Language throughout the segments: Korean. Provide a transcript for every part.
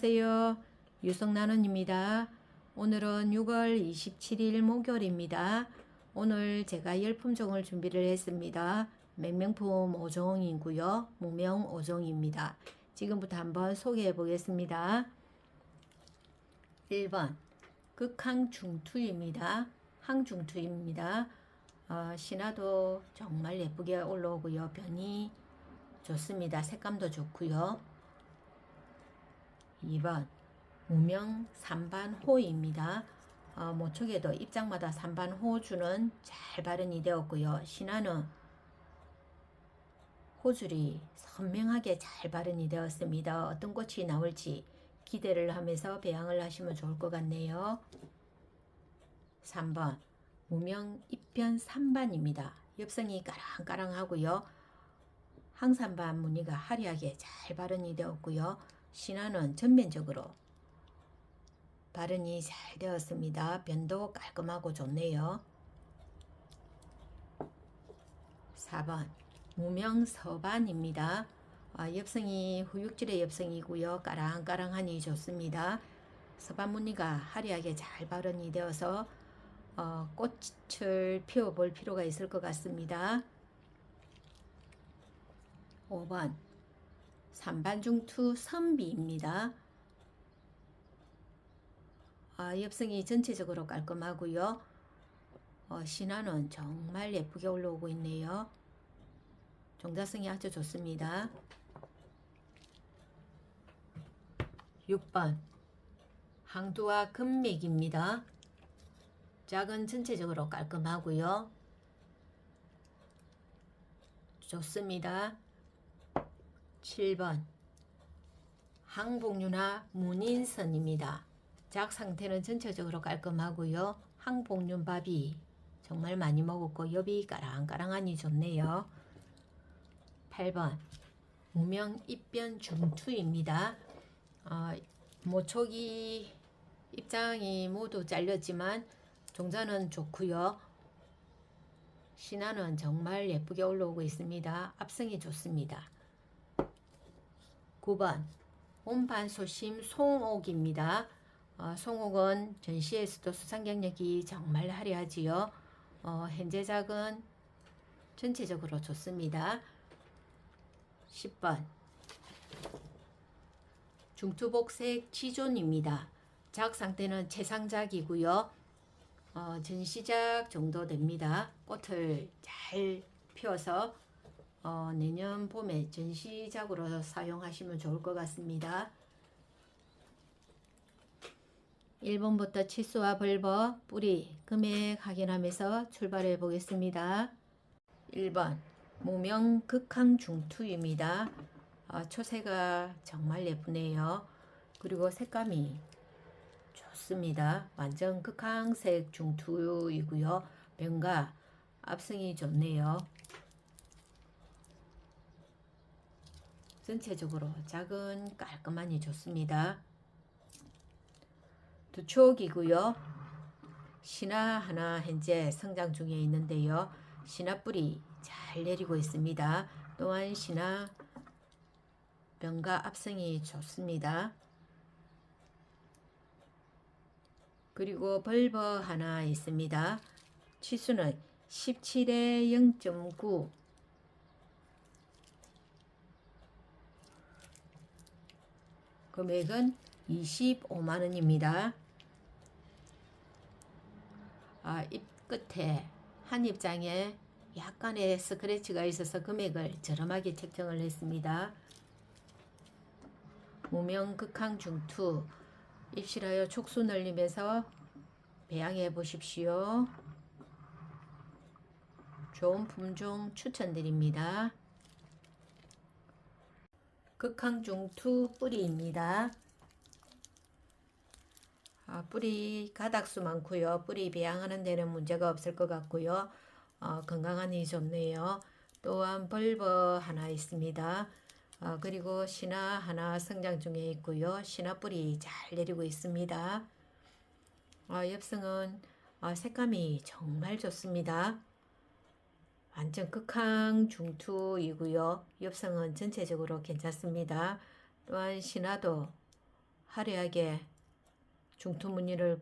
안녕하세요. 유성나눔입니다. 오늘은 6월 27일 목요일입니다. 오늘 제가 열품종을 준비를 했습니다. 맹명품 5종이고요. 무명 5종입니다. 지금부터 한번 소개해 보겠습니다. 1번 극항중투입니다. 항중투입니다. 어, 신화도 정말 예쁘게 올라오고요. 변이 좋습니다. 색감도 좋고요. 2번 무명 산반호입니다. 어, 모촉에도 입장마다 산반호주는 잘 발현이 되었고요. 신화는 호줄이 선명하게 잘 발현이 되었습니다. 어떤 꽃이 나올지 기대를 하면서 배양을 하시면 좋을 것 같네요. 3번 무명 입변 3반입니다. 엽성이 까랑까랑하고요. 항산반 무늬가 화려하게 잘 발현이 되었고요. 신화는 전면적으로 발현이 잘 되었습니다. 변도 깔끔하고 좋네요. 4번 무명 서반입니다. 아, 엽성이 후육질의 엽성이고요. 까랑까랑하니 좋습니다. 서반 무늬가 화려하게 잘 발현이 되어서 어, 꽃을 피워볼 필요가 있을 것 같습니다. 5번 산반중투 선비입니다. 아, 엽성이 전체적으로 깔끔하고요. 어, 신화는 정말 예쁘게 올라오고 있네요. 종자성이 아주 좋습니다. 6번 항두와 금맥입니다. 작은 전체적으로 깔끔하고요. 좋습니다. 7번 항복륜화 문인선입니다. 작 상태는 전체적으로 깔끔하고요. 항복륜 밥이 정말 많이 먹었고 엽이 까랑까랑하니 좋네요. 8번 무명 입변 중투입니다. 어, 모촉이 입장이 모두 잘렸지만 종자는 좋고요. 신화는 정말 예쁘게 올라오고 있습니다. 압성이 좋습니다. 9번 온반소심 송옥입니다. 어, 송옥은 전시에서도 수상 경력이 정말 화려하지요. 어, 현재작은 전체적으로 좋습니다. 10번 중투복색 지존입니다. 작 상태는 최상작이고요. 어, 전시작 정도 됩니다. 꽃을 잘 피워서 어, 내년 봄에 전시작으로 사용하시면 좋을 것 같습니다. 1번부터 치수와 벌버, 뿌리, 금액 확인하면서 출발해 보겠습니다. 1번 무명 극항 중투입니다. 어, 초세가 정말 예쁘네요. 그리고 색감이 좋습니다. 완전 극항색 중투이고요. 변과 압승이 좋네요. 전체적으로 작은 깔끔하니 좋습니다. 두 촉이고요. 신화 하나 현재 성장 중에 있는데요. 신화 뿌리 잘 내리고 있습니다. 또한 신화 변과 압성이 좋습니다. 그리고 벌버 하나 있습니다. 치수는 17에 0.9 금액은 25만 원입니다. 아, 입 끝에 한 입장에 약간의 스크래치가 있어서 금액을 저렴하게 책정을 했습니다. 무명 극항 중투 입실하여 촉수 늘리면서 배양해 보십시오. 좋은 품종 추천드립니다. 극항중투 뿌리입니다. 아, 뿌리 가닥수 많고요. 뿌리 배양하는 데는 문제가 없을 것 같고요. 어, 건강하니 좋네요. 또한 벌버 하나 있습니다. 어, 그리고 신화 하나 성장 중에 있고요. 신화 뿌리 잘 내리고 있습니다. 어, 엽성은 어, 색감이 정말 좋습니다. 완전 극항 중투이고요. 엽성은 전체적으로 괜찮습니다. 또한 신화도 화려하게 중투 무늬를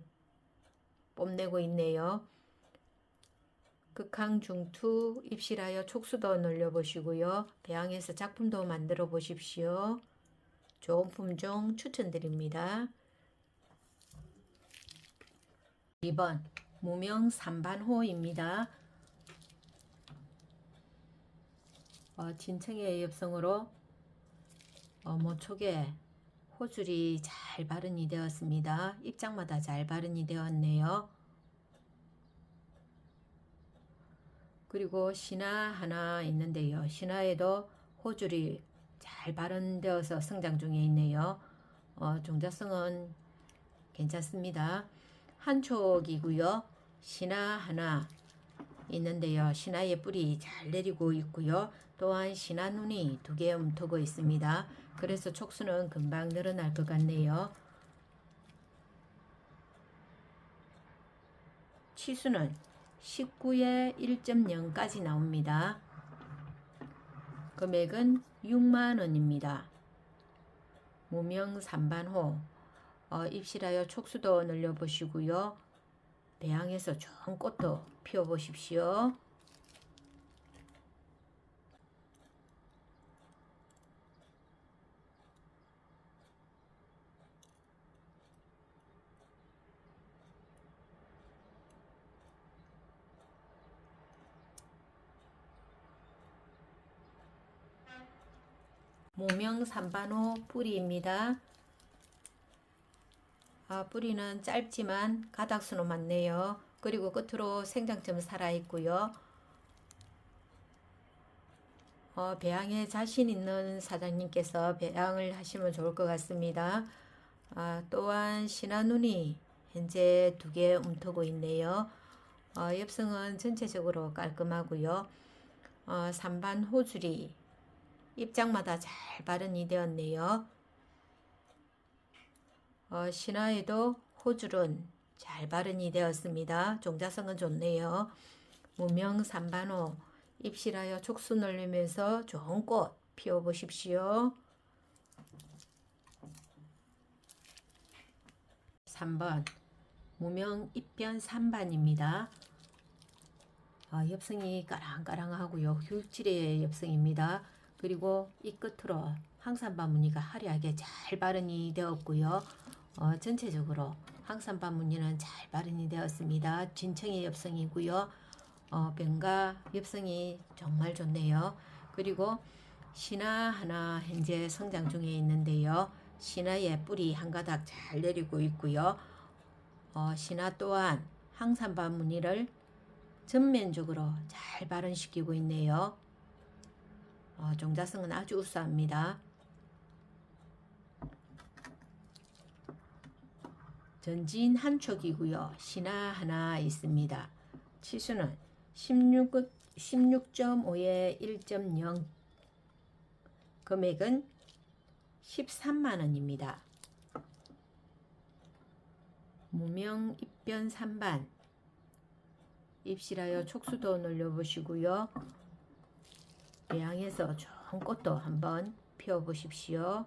뽐내고 있네요. 극항 중투 입실하여 촉수도 늘려보시고요. 배양해서 작품도 만들어 보십시오. 좋은 품종 추천드립니다. 2번 무명 삼반호입니다. 어, 진청의 엽성으로 어, 모촉에 호줄이 잘 발현이 되었습니다. 입장마다 잘 발현이 되었네요. 그리고 신화 하나 있는데요. 신화에도 호줄이 잘 발현되어서 성장 중에 있네요. 어, 종자성은 괜찮습니다. 한 촉이고요. 신화 하나 있는데요. 신화의 뿌리 잘 내리고 있고요. 또한 신화 눈이 두 개 움트고 있습니다. 그래서 촉수는 금방 늘어날 것 같네요. 치수는 19에 1.0까지 나옵니다. 금액은 6만 원입니다. 무명 삼반호 어, 입실하여 촉수도 늘려보시고요. 배양해서 좋은 꽃도 피워보십시오. 무명 삼반호 뿌리입니다. 아, 뿌리는 짧지만 가닥수로 많네요. 그리고 끝으로 생장점 살아있고요. 어, 배양에 자신 있는 사장님께서 배양을 하시면 좋을 것 같습니다. 아, 또한 신화눈이 현재 두 개 움트고 있네요. 어, 엽성은 전체적으로 깔끔하고요. 어, 산반 호줄이 입장마다 잘 발현이 되었네요. 어, 신화에도 호줄은 잘 발현이 되었습니다. 종자성은 좋네요. 무명 삼반호 입실하여 촉수 늘리면서 좋은 꽃 피워보십시오. 3번 무명 입변 3반입니다. 어, 엽성이 까랑까랑하고요. 흉질의 엽성입니다. 그리고 이 끝으로 항산바 무늬가 화려하게 잘 발현이 되었고요. 어, 전체적으로 항산바 무늬는 잘 발현이 되었습니다. 진청의 엽성이고요. 어, 변가 엽성이 정말 좋네요. 그리고 신화 하나 현재 성장 중에 있는데요. 신화의 뿌리 한 가닥 잘 내리고 있고요. 어, 신화 또한 항산바 무늬를 전면적으로 잘 발현시키고 있네요. 어, 종자성은 아주 우수합니다. 전진 한 촉이고요. 신화 하나 있습니다. 치수는 16, 16.5에 1.0 금액은 13만 원입니다. 무명 입변 3반 입실하여 촉수도 늘려보시고요. 배양해서 좋은 꽃도 한번 피워보십시오.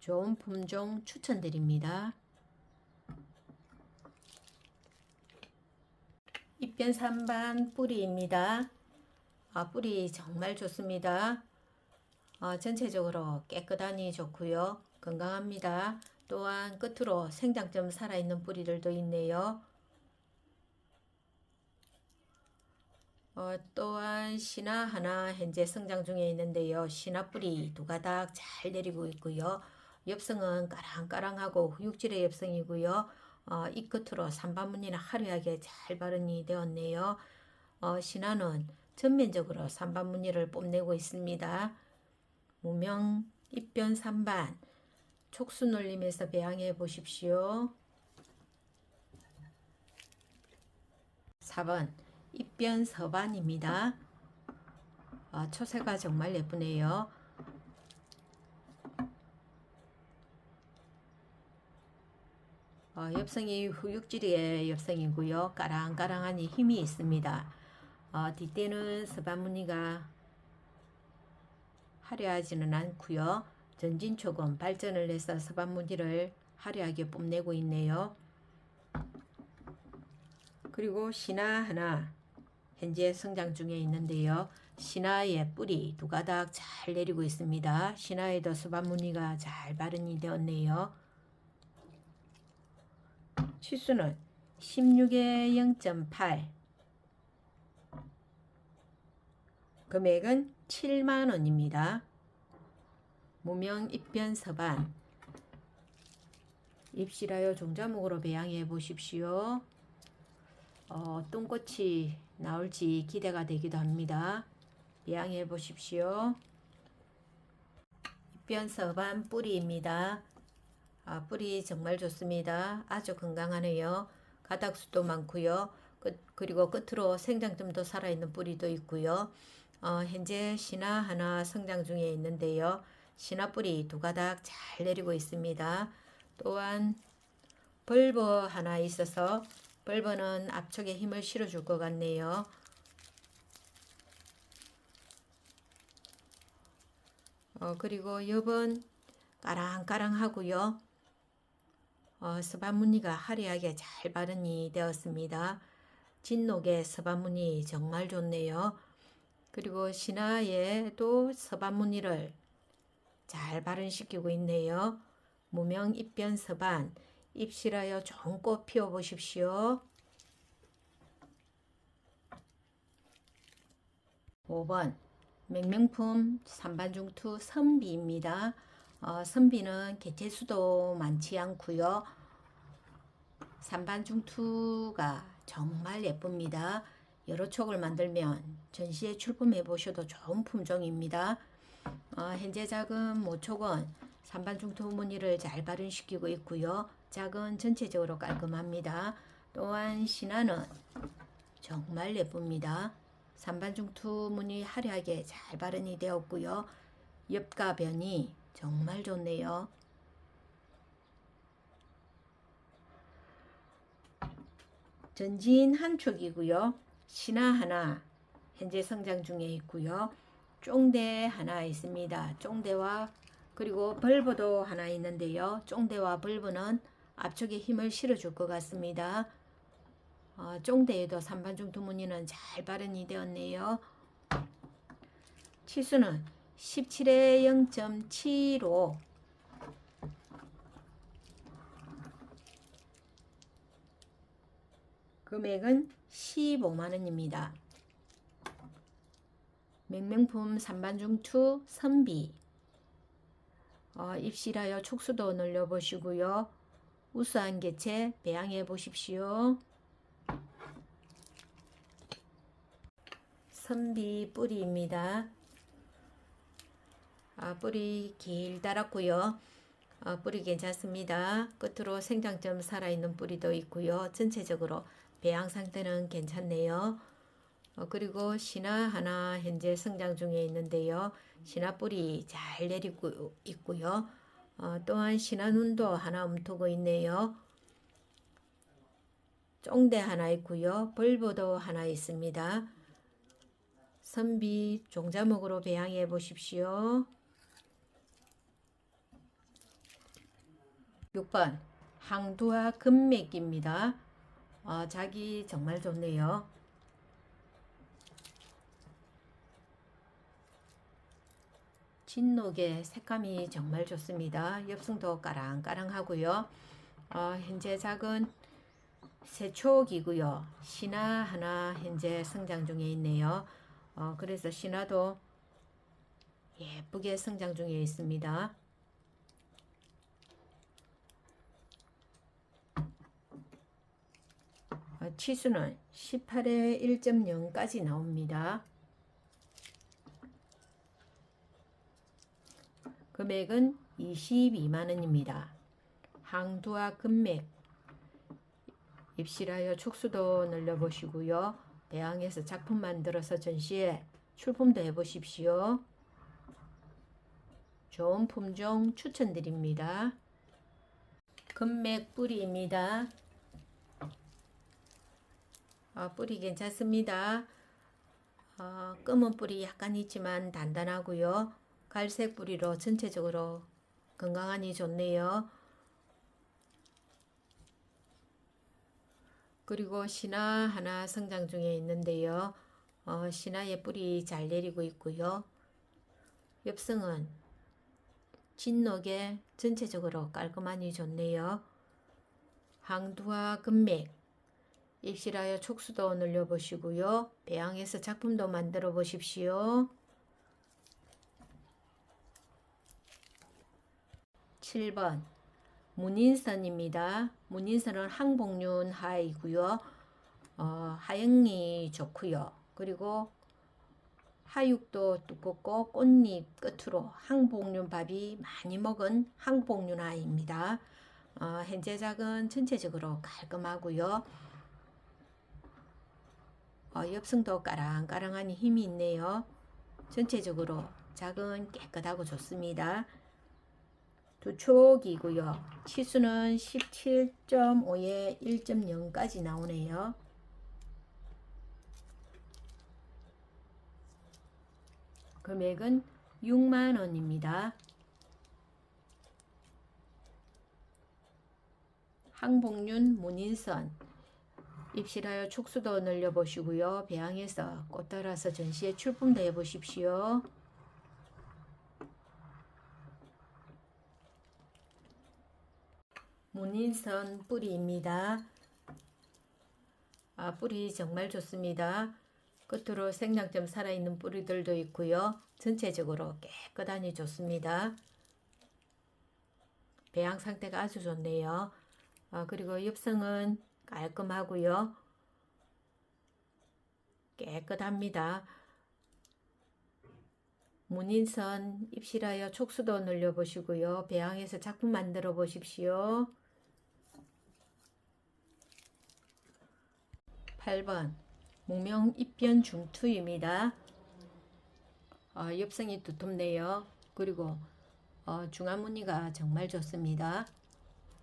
좋은 품종 추천드립니다. 입변 3반 뿌리입니다. 아, 뿌리 정말 좋습니다. 어, 전체적으로 깨끗하니 좋고요. 건강합니다. 또한 끝으로 생장점 살아있는 뿌리들도 있네요. 어, 또한 신화 하나 현재 성장 중에 있는데요. 신화 뿌리 두 가닥 잘 내리고 있고요. 엽성은 까랑까랑하고 후육질의 엽성이고요. 어, 이 끝으로 삼반무늬는 화려하게 잘 발현이 되었네요. 어, 신화는 전면적으로 삼반무늬를 뽐내고 있습니다. 무명 입변 삼반 촉수 놀림에서 배양해 보십시오. 4번 입변 서반입니다. 어, 초세가 정말 예쁘네요. 어, 엽성이 후육질의 엽성이고요. 까랑까랑하니 힘이 있습니다. 어, 뒷대는 서반 무늬가 화려하지는 않고요. 전진초금 발전을 해서 서반무늬를 화려하게 뽐내고 있네요. 그리고 신화 하나 현재 성장 중에 있는데요. 신화의 뿌리 두 가닥 잘 내리고 있습니다. 신화에도 수반무늬가 잘 발현이 되었네요. 치수는 16에 0.8 금액은 7만원입니다. 무명 입변 서반 입실하여 종자목으로 배양해 보십시오. 어, 꽃이 나올지 기대가 되기도 합니다. 배양해 보십시오. 입변 서반 뿌리입니다. 아, 뿌리 정말 좋습니다. 아주 건강하네요. 가닥수도 많고요. 끝, 그리고 끝으로 생장점도 살아있는 뿌리도 있고요. 어, 현재 신화 하나 성장 중에 있는데요. 신화 뿌리 두 가닥 잘 내리고 있습니다. 또한 벌버 하나 있어서 벌버는 앞쪽에 힘을 실어줄 것 같네요. 어, 그리고 여번 까랑까랑하고요. 어, 서반무늬가 화려하게 잘 발현이 되었습니다. 진녹의 서반무늬 정말 좋네요. 그리고 신화에도 서반무늬를 잘 발현시키고 있네요. 무명 입변 서반 입실하여 좋은 꽃 피워 보십시오. 5번 맹명품 산반중투 선비입니다. 어, 선비는 개체수도 많지 않고요. 산반중투가 정말 예쁩니다. 여러 촉을 만들면 전시에 출품해 보셔도 좋은 품종입니다. 어, 현재 작은 모촉은 산반중투 무늬를 잘 발현시키고 있고요. 작은 전체적으로 깔끔합니다. 또한 신화는 정말 예쁩니다. 산반중투 무늬 화려하게 잘 발현이 되었고요. 옆가변이 정말 좋네요. 전진 한 촉이고요. 신화 하나 현재 성장 중에 있고요. 쫑대 하나 있습니다. 쫑대와 그리고 벌브도 하나 있는데요. 쫑대와 벌브는 앞쪽에 힘을 실어줄 것 같습니다. 어, 쫑대에도 산반중 두무늬는 잘 발현이 되었네요. 치수는 17에 0.75 금액은 15만원입니다. 맹명품 산반중투 선비 어, 입실하여 촉수도 늘려보시고요. 우수한 개체 배양해 보십시오. 선비 뿌리입니다. 아, 뿌리 길다랗고요. 아, 뿌리 괜찮습니다. 끝으로 생장점 살아있는 뿌리도 있고요. 전체적으로 배양 상태는 괜찮네요. 어, 그리고 신화 하나 현재 성장 중에 있는데요. 신화 뿌리 잘 내리고 있고요. 어, 또한 신화눈도 하나 움트고 있네요. 쫑대 하나 있고요. 벌보도 하나 있습니다. 선비 종자목으로 배양해 보십시오. 6번 항두와 금맥입니다. 어, 자기 정말 좋네요. 진녹의 색감이 정말 좋습니다. 엽승도 까랑까랑하고요. 어, 현재 작은 세촉이고요. 신화 하나 현재 성장 중에 있네요. 어, 그래서 신화도 예쁘게 성장 중에 있습니다. 어, 치수는 18에 1.0까지 나옵니다. 금액은 22만원입니다. 항두와 금맥 입실하여 촉수도 늘려보시고요. 대항에서 작품 만들어서 전시에 출품도 해보십시오. 좋은 품종 추천드립니다. 금맥 뿌리입니다. 어, 뿌리 괜찮습니다. 어, 검은 뿌리 약간 있지만 단단하고요. 갈색 뿌리로 전체적으로 건강하니 좋네요. 그리고 신화 하나 성장 중에 있는데요. 어, 신화의 뿌리 잘 내리고 있고요. 엽성은 진녹에 전체적으로 깔끔하니 좋네요. 항두와 금맥 입실하여 촉수도 늘려보시고요. 배양해서 작품도 만들어 보십시오. 7번 문인선입니다. 문인선은 항복륜 하이고요. 어, 하영이 좋고요. 그리고 하육도 두껍고 꽃잎 끝으로 항복륜 밥이 많이 먹은 항복륜 아이입니다. 어, 현재 작은 전체적으로 깔끔하고요. 어, 엽성도 까랑까랑하니 힘이 있네요. 전체적으로 작은 깨끗하고 좋습니다. 두 촉이고요. 치수는 17.5에 1.0까지 나오네요. 금액은 6만 원입니다. 항복륜 문인선 입실하여 촉수도 늘려보시고요. 배양해서 꽃 따라서 전시에 출품도 해보십시오. 문인선 뿌리입니다. 아, 뿌리 정말 좋습니다. 끝으로 생장점 살아있는 뿌리들도 있고요. 전체적으로 깨끗하니 좋습니다. 배양 상태가 아주 좋네요. 아, 그리고 엽성은 깔끔하고요. 깨끗합니다. 문인선 입실하여 촉수도 늘려보시고요. 배양해서 작품 만들어 보십시오. 8번 무명 입변 중투입니다. 어, 엽성이 두텁네요. 그리고 어, 중화무늬가 정말 좋습니다.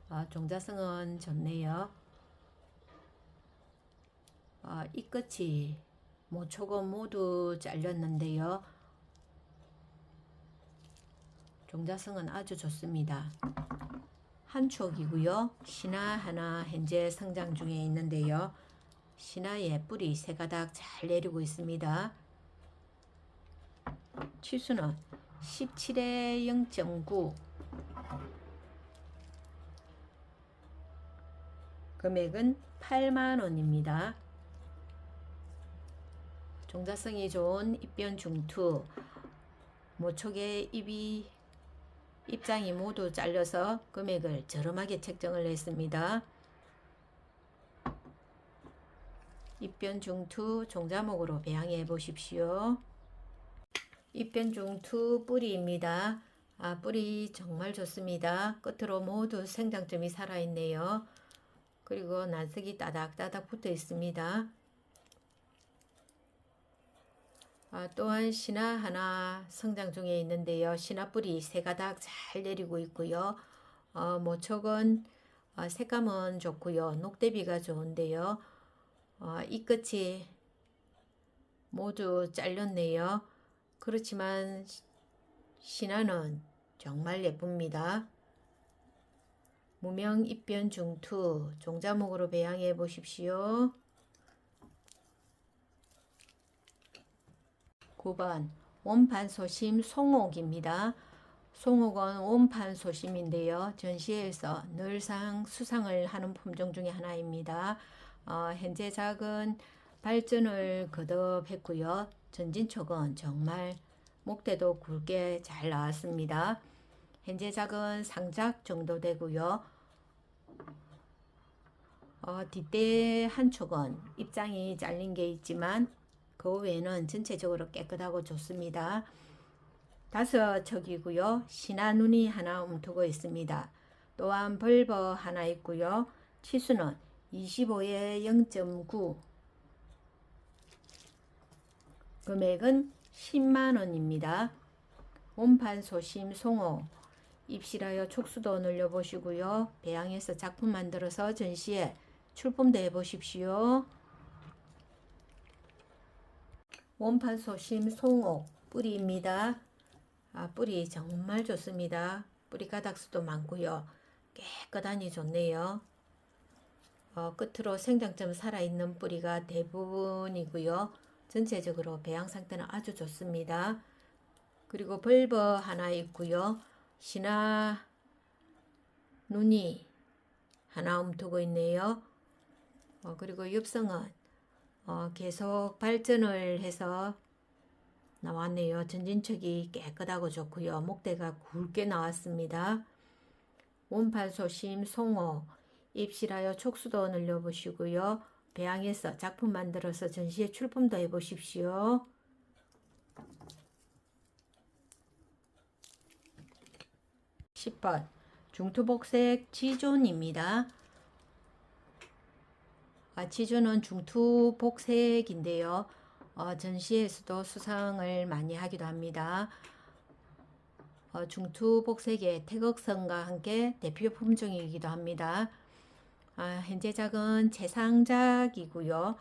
어, 종자성은 좋네요. 어, 이 끝이 모초고 모두 잘렸는데요. 종자성은 아주 좋습니다. 한 촉이고요. 신화 하나 현재 성장 중에 있는데요. 신화의 뿌리 세 가닥 잘 내리고 있습니다. 치수는 17에 0.9 금액은 8만원입니다. 종자성이 좋은 입변 중투 모촉의 입이 입장이 모두 잘려서 금액을 저렴하게 책정을 했습니다. 입변 중투 종자목으로 배양해 보십시오. 입변 중투 뿌리입니다. 아, 뿌리 정말 좋습니다. 끝으로 모두 생장점이 살아있네요. 그리고 난색이 따닥따닥 붙어 있습니다. 아, 또한 신화 하나 성장 중에 있는데요. 신화 뿌리 세 가닥 잘 내리고 있고요. 어, 모촉은 어, 색감은 좋고요. 녹대비가 좋은데요. 어, 이 끝이 모두 잘렸네요. 그렇지만 신화는 정말 예쁩니다. 무명 입변 중투 종자목으로 배양해 보십시오. 9번 원판소심 송옥입니다. 송옥은 원판소심인데요. 전시회에서 늘상 수상을 하는 품종 중에 하나입니다. 어, 현재 작은 발전을 거듭했고요. 전진촉은 정말 목대도 굵게 잘 나왔습니다. 현재 작은 상작 정도 되고요. 어, 뒷대 한 촉은 입장이 잘린 게 있지만 그 외에는 전체적으로 깨끗하고 좋습니다. 다섯 척이고요. 신화 눈이 하나 움트고 있습니다. 또한 벌버 하나 있고요. 치수는 25에 0.9 금액은 10만원입니다. 온판 소심 송호 입실하여 촉수도 늘려 보시고요. 배양해서 작품 만들어서 전시에 출품도 해보십시오. 원판 소심 송옥 뿌리입니다. 아, 뿌리 정말 좋습니다. 뿌리 가닥수도 많고요. 깨끗하니 좋네요. 어, 끝으로 생장점 살아있는 뿌리가 대부분이고요. 전체적으로 배양 상태는 아주 좋습니다. 그리고 벌버 하나 있고요. 신화 눈이 하나 움트고 있네요. 어, 그리고 엽성은 어, 계속 발전을 해서 나왔네요. 전진척이 깨끗하고 좋고요. 목대가 굵게 나왔습니다. 원판 소심, 송어, 입실하여 촉수도 늘려보시고요. 배양해서 작품 만들어서 전시에 출품도 해보십시오. 십번 중투복색 지존입니다. 아, 지존은 중투복색인데요. 어, 전시에서도 수상을 많이 하기도 합니다. 어, 중투복색의 태극성과 함께 대표 품종이기도 합니다. 아, 현재 작은 최상작이고요.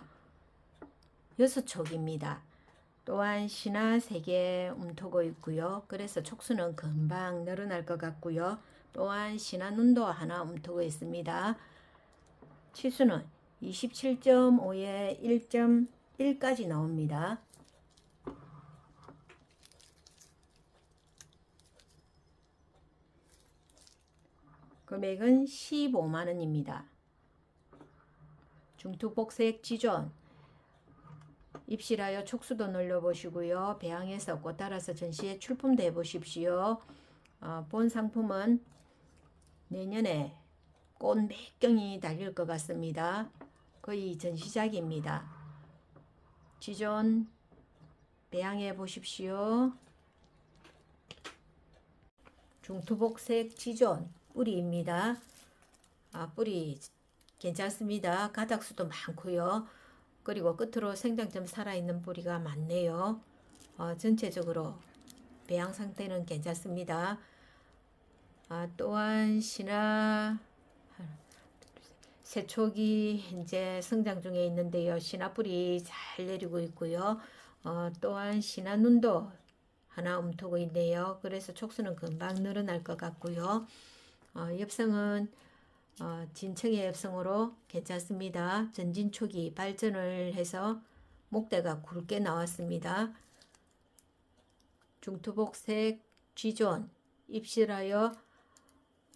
여섯 촉입니다. 또한 신화 세개 움트고 있고요. 그래서 촉수는 금방 늘어날 것 같고요. 또한 신화 눈도 하나 움트고 있습니다. 치수는 27.5에 1.1까지 나옵니다. 금액은 15만 원입니다. 중투복색 지존 입실하여 촉수도 늘려보시고요. 배양해서 꽃 따라서 전시에 출품도 해보십시오. 어, 본 상품은 내년에 꽃 몇 경이 달릴 것 같습니다. 거의 전시작입니다. 지존 배양해 보십시오. 중투복색 지존 뿌리입니다. 아, 뿌리 괜찮습니다. 가닥수도 많고요. 그리고 끝으로 생장점 살아있는 뿌리가 많네요. 어, 전체적으로 배양 상태는 괜찮습니다. 아, 또한 신화 새촉이 이제 성장 중에 있는데요. 신화뿌리 잘 내리고 있고요. 어, 또한 신화눈도 하나 움트고 있네요. 그래서 촉수는 금방 늘어날 것 같고요. 어, 엽성은 어, 진청의 엽성으로 괜찮습니다. 전진촉이 발전을 해서 목대가 굵게 나왔습니다. 중투복색 쥐존 입실하여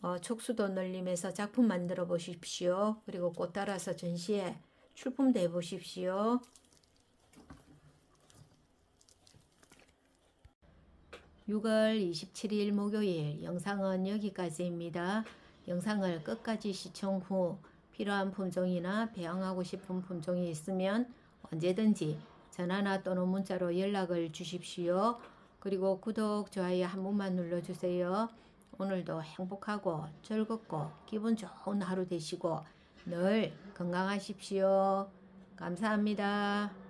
어, 촉수도 늘림해서 작품 만들어 보십시오. 그리고 꽃 따라서 전시에 출품도 해 보십시오. (6월 27일) 목요일 영상은 여기까지입니다. 영상을 끝까지 시청 후 필요한 품종이나 배양하고 싶은 품종이 있으면 언제든지 전화나 또는 문자로 연락을 주십시오. 그리고 구독, 좋아요 한 번만 눌러주세요. 오늘도 행복하고 즐겁고 기분 좋은 하루 되시고 늘 건강하십시오. 감사합니다.